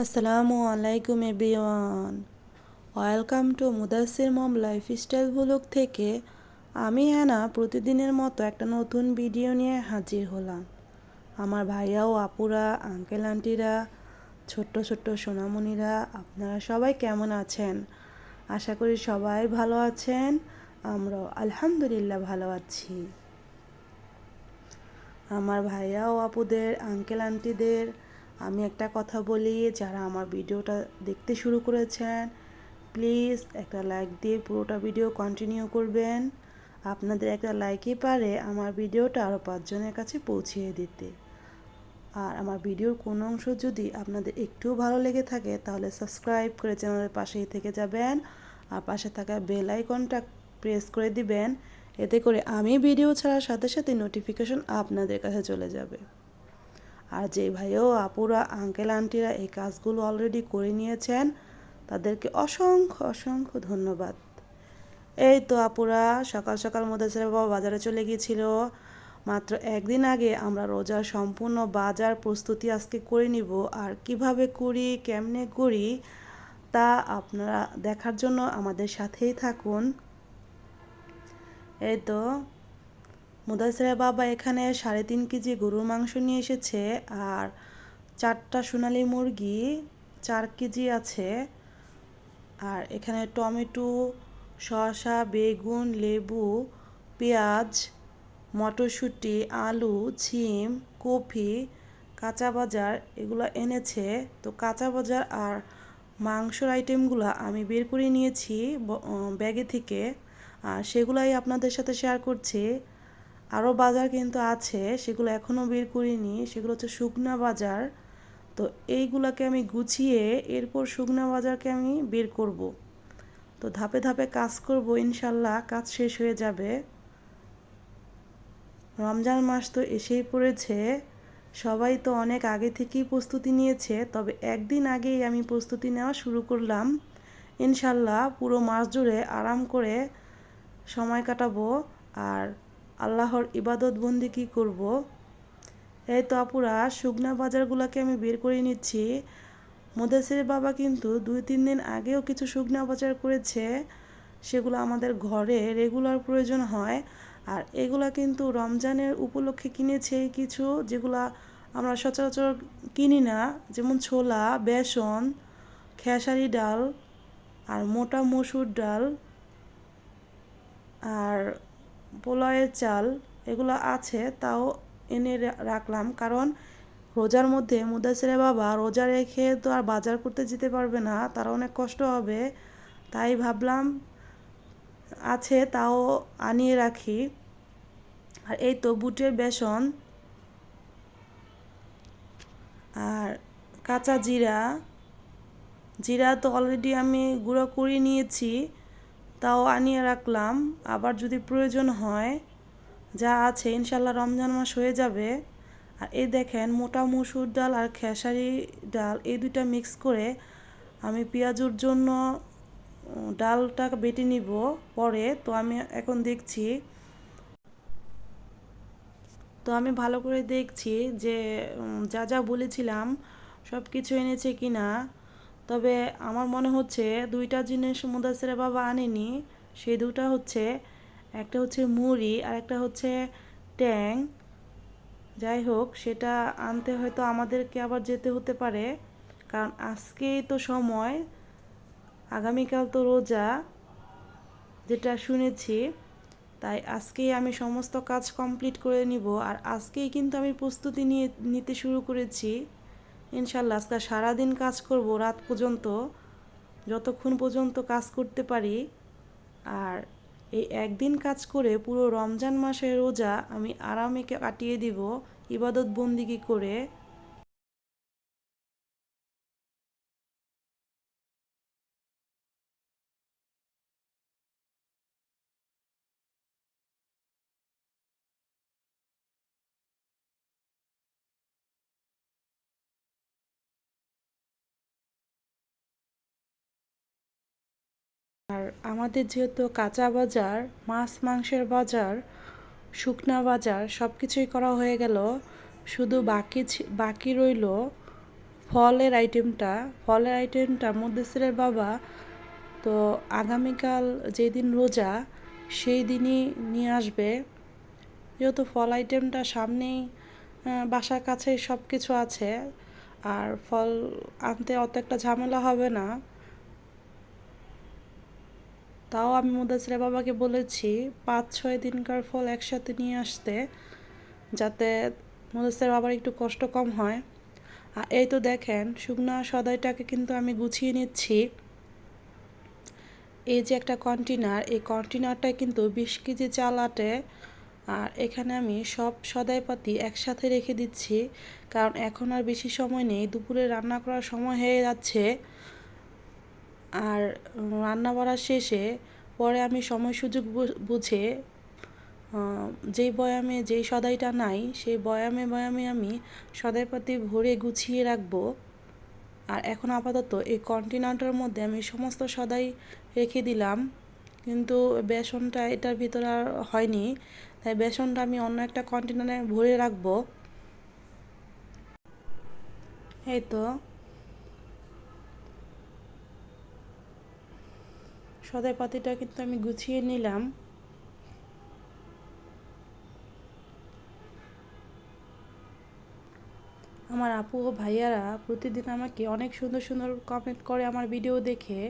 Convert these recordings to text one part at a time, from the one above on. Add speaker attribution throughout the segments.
Speaker 1: আসসালামু আলাইকুম everyone. Welcome to Mudasir mom lifestyle blog থেকে আমি হ্যানা প্রতিদিনের মতো একটা নতুন ভিডিও নিয়ে হাজির হলাম। আমার ভাইয়া ও আপুরা, আঙ্কেল, আন্টিরা, ছোট্ট ছোট্ট সোনামণিরা, আপনারা সবাই কেমন আছেন? আশা করি সবাই ভালো আছেন, আমরাও আলহামদুলিল্লাহ ভালো আছি। আমার ভাইয়া ও আপুদের, আঙ্কেল, আন্টিদের আমি একটা কথা বলি, যারা আমার ভিডিওটা দেখতে শুরু করেছেন প্লিজ একটা লাইক দিয়ে পুরোটা ভিডিও কন্টিনিউ করবেন। আপনাদের একটা লাইকই পারে আমার ভিডিওটা আরও পাঁচজনের কাছে পৌঁছিয়ে দিতে। আর আমার ভিডিওর কোনো অংশ যদি আপনাদের একটুও ভালো লেগে থাকে, তাহলে সাবস্ক্রাইব করে চ্যানেলের পাশেই থেকে যাবেন। আর পাশে থাকা বেল আইকনটা প্রেস করে দিবেন, এতে করে আমি ভিডিও ছাড়ার সাথে সাথে নোটিফিকেশন আপনাদের কাছে চলে যাবে। আর যে ভাইও, আপুরা আঙ্কেল আন্টিরা এই কাজগুলো অলরেডি করে নিয়েছেন, তাদেরকে অসংখ্য অসংখ্য ধন্যবাদ। এই তো আপুরা, সকাল সকাল মধ্যে বাবা বাজারে চলে গিয়েছিল। মাত্র একদিন আগে আমরা রোজার সম্পূর্ণ বাজার প্রস্তুতি আজকে করে নিব। আর কীভাবে করি, কেমনে করি, তা আপনারা দেখার জন্য আমাদের সাথেই থাকুন। এই তো মুদাসেরা বাবা এখানে সাড়ে তিন কেজি গরুর মাংস নিয়ে এসেছে আর চারটা সোনালি মুরগি চার কেজি আছে। আর এখানে টমেটো, শসা, বেগুন, লেবু, পেঁয়াজ, মটরশুঁটি, আলু ঝিম কফি কাঁচা বাজার এগুলো এনেছে। তো কাঁচা বাজার আর মাংসর আইটেমগুলো আমি বের করে নিয়েছি ব্যাগে থেকে। আর সেগুলাই আপনাদের সাথে শেয়ার করছি। আরও বাজার কিন্তু আছে, সেগুলো এখনও বের করিনি, সেগুলো হচ্ছে শুকনা বাজার। তো এইগুলোকে আমি গুছিয়ে এরপর শুকনা বাজারকে আমি বের করব। তো ধাপে ধাপে কাজ করব, ইনশাল্লাহ কাজ শেষ হয়ে যাবে। রমজান মাস তো এসেই পড়েছে, সবাই তো অনেক আগে থেকেই প্রস্তুতি নিয়েছে, তবে একদিন আগেই আমি প্রস্তুতি নেওয়া শুরু করলাম। ইনশাল্লাহ পুরো মাস জুড়ে আরাম করে সময় কাটাবো, আর আল্লাহর ইবাদত বন্দি কী করব? এই তো আপুরা, শুকনা বাজারগুলোকে আমি বের করে নিচ্ছি। মোদেসের বাবা কিন্তু দুই, তিন দিন আগেও কিছু শুকনা বাজার করেছে। সেগুলো আমাদের ঘরে রেগুলার প্রয়োজন হয়। আর এগুলা কিন্তু রমজানের উপলক্ষে কিনেছে কিছু, যেগুলা আমরা সচরাচর কিনি না। যেমন ছোলা, বেসন, খেসারি ডাল, আর মোটা মসুর ডাল, আর পোলাওয়ের চাল এগুলো আছে, তাও এনে রাখলাম। কারণ রোজার মধ্যে মুদাসিরে বাবা রোজা রেখে তো আর বাজার করতে যেতে পারবে না, তার অনেক কষ্ট হবে। তাই ভাবলাম আছে, তাও আনিয়ে রাখি। আর এই তো বুটের বেসন আর কাঁচা জিরা। জিরা তো অলরেডি আমি গুঁড়ো করে নিয়েছি। তাও আনিয়ে রাখলাম। আবার যদি প্রয়োজন হয়, যা আছে ইনশাল্লাহ রমজান মাস হয়ে যাবে। আর এই দেখেন, মোটা মুসুর ডাল আর খেসারি ডাল, এই দুইটা মিক্স করে আমি পেঁয়াজুর জন্য ডালটা বেটে নিব পরে। তো আমি এখন দেখছি, তো আমি ভালো করে দেখছি যে যা যা বলেছিলাম সব কিছু এনেছে কি না তবে আমার মনে হচ্ছে দুইটা জিনিস মুদাসিরা বাবা আনেনি, সেই দুটা হচ্ছে, একটা হচ্ছে মুড়ি আর একটা হচ্ছে ট্যাং। যাই হোক, সেটা আনতে হয়তো আমাদেরকে আবার যেতে হতে পারে, কারণ আজকেই তো সময়, আগামীকাল তো রোজা, যেটা শুনেছি। তাই আজকেই আমি সমস্ত কাজ কমপ্লিট করে নিব, আর আজকেই কিন্তু আমি প্রস্তুতি নিয়ে, নিতে শুরু করেছি। ইনশাল্লাহ আজকে সারাদিন কাজ করব, রাত পর্যন্ত, যতক্ষণ পর্যন্ত কাজ করতে পারি। আর এই একদিন কাজ করে পুরো রমজান মাসের রোজা আমি আরামে কাটিয়ে দিব, ইবাদত বন্দিগি করে। আর আমাদের যেহেতু কাঁচা বাজার, মাছ, মাংসের বাজার, শুকনা বাজার সব কিছুই করা হয়ে গেল। শুধু বাকি বাকি রইল ফলের আইটেমটা ফলের আইটেমটা মুদ্দেসিরের বাবা। তো আগামীকাল যেদিন রোজা, সেই দিনই নিয়ে আসবে। যেহেতু ফল আইটেমটা সামনেই বাসার কাছেই সব কিছু আছে। আর ফল আনতে অত একটা ঝামেলা হবে না। তাও আমি মুদাসিরের বাবাকে বলেছি, পাঁচ, ছয় দিনকার ফল একসাথে নিয়ে আসতে, যাতে মুদাসিরের বাবার একটু কষ্ট কম হয়। আর এই তো দেখেন, শুকনা সদাইটাকে কিন্তু আমি গুছিয়ে নিচ্ছি। এই যে একটা কন্টেনার এই কন্টেনারটায় কিন্তু বিশ কেজি চাল আটে। আর এখানে আমি সব সদাইপাতি একসাথে রেখে দিচ্ছি, কারণ এখন আর বেশি সময় নেই। দুপুরে রান্না করার সময় হয়ে যাচ্ছে। আর রান্না বাড়ার শেষে পরে আমি সময় সুযোগ বুঝে যেই বয়ামে যেই সদাইটা নাই, সেই বয়ামে বয়ামে আমি সদাই সদাইপাতি ভরে গুছিয়ে রাখব। আর এখন আপাতত এই কন্টেনারটার মধ্যে আমি সমস্ত সদাই রেখে দিলাম। কিন্তু বেসনটা এটার ভিতরে আর হয়নি। তাই বেসনটা আমি অন্য একটা কন্টেনারে ভরে রাখব। এই তো। সদাই পাতিটা কিন্তু আমি গুছিয়ে নিলাম। আমার আপু ও ভাইয়ারা প্রতিদিন আমাকে অনেক সুন্দর সুন্দর কমেন্ট করে আমার ভিডিও দেখে।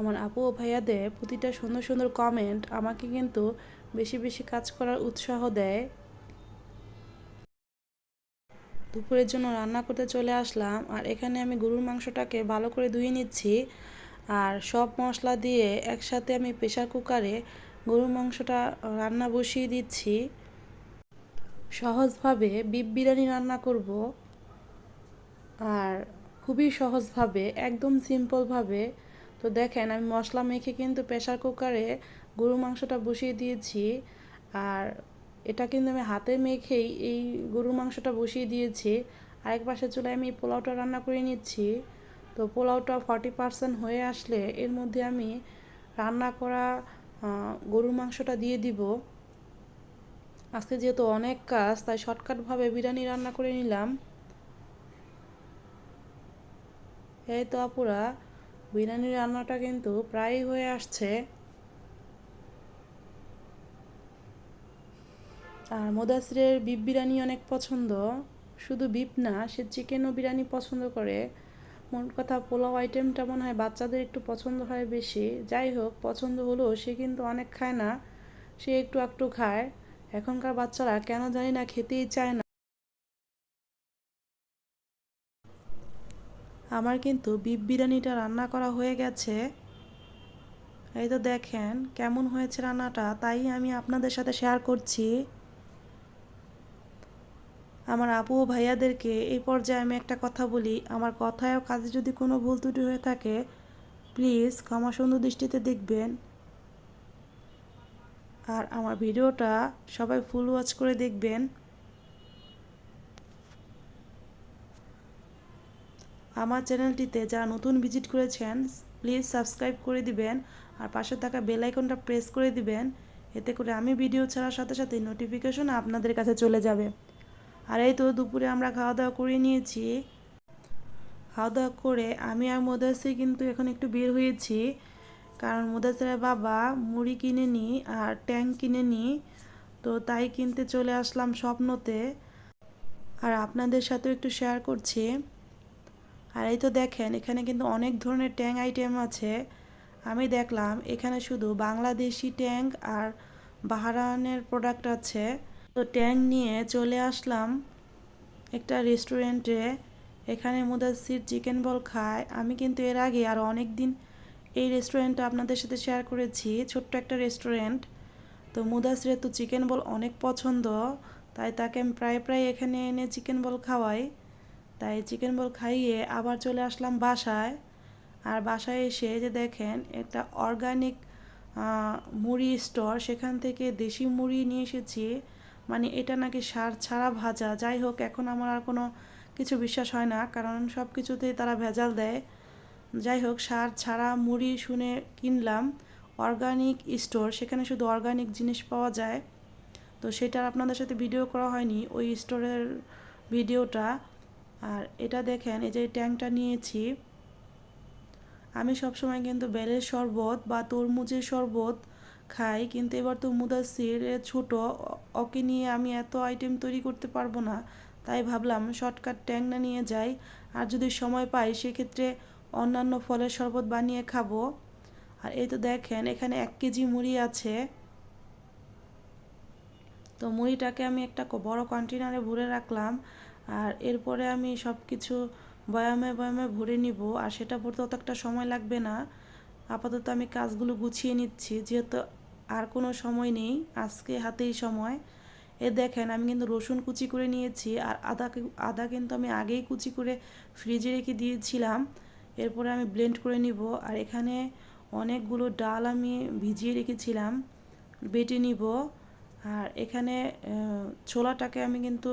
Speaker 1: আমার আপু ও ভাইয়াদের প্রতিটা সুন্দর সুন্দর কমেন্ট আমাকে কিন্তু বেশি বেশি কাজ করার উৎসাহ দেয়। দুপুরের জন্য রান্না করতে চলে আসলাম আর এখানে আমি গরুর মাংসটাকে ভালো করে ধুয়ে নিচ্ছি। আর সব মশলা দিয়ে একসাথে আমি প্রেসার কুকারে গরুর মাংসটা রান্না বসিয়ে দিচ্ছি। সহজভাবে বিফ বিরিয়ানি রান্না করব। আর খুবই সহজভাবে, একদম সিম্পলভাবে তো দেখেন, আমি মশলা মেখে কিন্তু প্রেসার কুকারে গরু মাংসটা বসিয়ে দিয়েছি। আর এটা কিন্তু আমি হাতে মেখেই এই গরুর মাংসটা বসিয়ে দিয়েছি। আরেক পাশে চুলায় আমি পোলাওটা রান্না করে নিচ্ছি। তো পোলাওটা ফর্টি পার্সেন্ট হয়ে আসলে এর মধ্যে আমি রান্না করা গরুর মাংসটা দিয়ে দিব। আজকে যেহেতু অনেক কাজ, তাই শর্টকাটভাবে বিরিয়ানি রান্না করে নিলাম। এই তো আপুরা, বিরিয়ানি রান্নাটা কিন্তু প্রায় হয়ে আসছে। আর মোদাসিরের বিফ বিরিয়ানি অনেক পছন্দ। শুধু বিফ না, সে চিকেনও বিরিয়ানি পছন্দ করে। মোট কথা পোলাও আইটেমটা মনে হয় বাচ্চাদের একটু পছন্দ হয় বেশি। যাই হোক, পছন্দ হলেও সে কিন্তু অনেক খায় না। সে একটু একটু খায়। এখনকার বাচ্চারা কেন জানি না খেতেই চায় না। আমার কিন্তু বিপ বিরিয়ানিটা রান্না করা হয়ে গেছে। এই তো দেখেন কেমন হয়েছে রান্নাটা, তাই আমি আপনাদের সাথে শেয়ার করছি। আমার আপু ও ভাইয়াদেরকে, এই পর্যায়ে আমি একটা কথা বলি, আমার কথায় কাজে যদি কোনো ভুল ত্রুটি হয়ে থাকে প্লিজ ক্ষমা সুন্দর দৃষ্টিতে দেখবেন। আর আমার ভিডিওটা সবাই ফুল ওয়াচ করে দেখবেন। আমার চ্যানেলটিতে যারা নতুন ভিজিট করেছেন প্লিজ সাবস্ক্রাইব করে দিবেন, আর পাশে থাকা বেল আইকনটা প্রেস করে দিবেন, এতে করে আমি ভিডিও ছাড়ার সাথে সাথে নোটিফিকেশন আপনাদের কাছে চলে যাবে। আর এই তো দুপুরে আমরা খাওয়া দাওয়া করে নিয়েছি। খাওয়া দাওয়া করে আমি আর মোদাসির কিন্তু এখন একটু বের হয়েছি। কারণ মোদাসিরের বাবা মুড়ি কিনে নি আর ট্যাঙ্ক কিনে নি তো তাই কিনতে চলে আসলাম স্বপ্নতে। আর আপনাদের সাথেও একটু শেয়ার করছি। আর এই তো দেখেন, এখানে কিন্তু অনেক ধরনের ট্যাং আইটেম আছে। আমি দেখলাম এখানে শুধু বাংলাদেশি ট্যাঙ্ক আর বাহারানের প্রোডাক্ট আছে। তো ট্যাঙ্ক নিয়ে চলে আসলাম একটা রেস্টুরেন্টে। এখানে মুদাসির চিকেন বল খায়। আমি কিন্তু এর আগে আর অনেক দিন এই রেস্টুরেন্টটা আপনাদের সাথে শেয়ার করেছি, ছোট্ট একটা রেস্টুরেন্ট। তো মুদাসিরের তো চিকেন বল অনেক পছন্দ, তাই তাকে আমি প্রায় প্রায় এখানে এনে চিকেন বল খাওয়াই। তাই চিকেন বল খাইয়ে আবার চলে আসলাম বাসায়। আর বাসায় এসে যে দেখেন, একটা অর্গানিক মুড়ি স্টোর। সেখান থেকে দেশি মুড়ি নিয়ে এসেছি। মানে এটা নাকি সার ছাড়া ভাজা। যাই হোক, এখন আমার আর কোনো কিছু বিশ্বাস হয় না, কারণ সব কিছুতেই তারা ভেজাল দেয়। যাই হোক, সার ছাড়া মুড়ি শুনে কিনলাম অর্গানিক স্টোর, সেখানে শুধু অর্গানিক জিনিস পাওয়া যায়। তো সেটার আপনাদের সাথে ভিডিও করা হয়নি, ওই স্টোরের ভিডিওটা। আর এটা দেখেন, এই যে ট্যাংটা নিয়েছি। আমি সবসময় কিন্তু বেলের শরবত বা তরমুজের শরবত খাই, কিন্তু এবার তো মুদাসির ছোট, ওকে নিয়ে আমি এত আইটেম তৈরি করতে পারব না। তাই ভাবলাম শর্টকাট ট্যাংনা নিয়ে যাই, আর যদি সময় পাই সেক্ষেত্রে অন্যান্য ফলের শরবত বানিয়ে খাব। আর এই তো দেখেন, এখানে এক কেজি মুড়ি আছে। তো মুড়িটাকে আমি একটা বড় কন্টেনারে ভরে রাখলাম, আর এরপরে আমি সব কিছু বয়ামে বয়ামে ভরে নিব, আর সেটা ভরতে অত একটা সময় লাগবে না। আপাতত আমি কাজগুলো গুছিয়ে নিচ্ছি, যেহেতু আর কোনো সময় নেই, আজকে হাতেই সময়। এ দেখেন, আমি কিন্তু রসুন কুচি করে নিয়েছি, আর আদাকে আদা কিন্তু আমি আগেই কুচি করে ফ্রিজে রেখে দিয়েছিলাম। এরপরে আমি ব্লেন্ড করে নিব, আর এখানে অনেকগুলো ডাল আমি ভিজিয়ে রেখেছিলাম, বেটে নিব। আর এখানে ছোলাটাকে আমি কিন্তু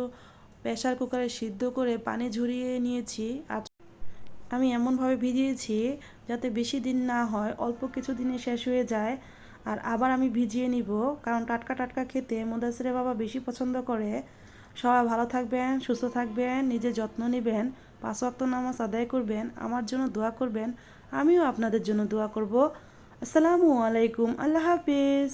Speaker 1: প্রেশার কুকারে সিদ্ধ করে পানি ঝরিয়ে নিয়েছি, আর আমি এমনভাবে ভিজিয়েছি যাতে বেশি দিন না হয়, অল্প কিছু দিনে শেষ হয়ে যায়, আর আবার আমি ভিজিয়ে নিব, কারণ টাটকা টাটকা খেতে মুদাসিরে বাবা বেশি পছন্দ করে। সবাই ভালো থাকবেন, সুস্থ থাকবেন, নিজের যত্ন নেবেন, পাঁচ ওয়াক্ত নামাজ আদায় করবেন, আমার জন্য দোয়া করবেন, আমিও আপনাদের জন্য দোয়া করব। আসসালামু আলাইকুম, আল্লাহ হাফিজ।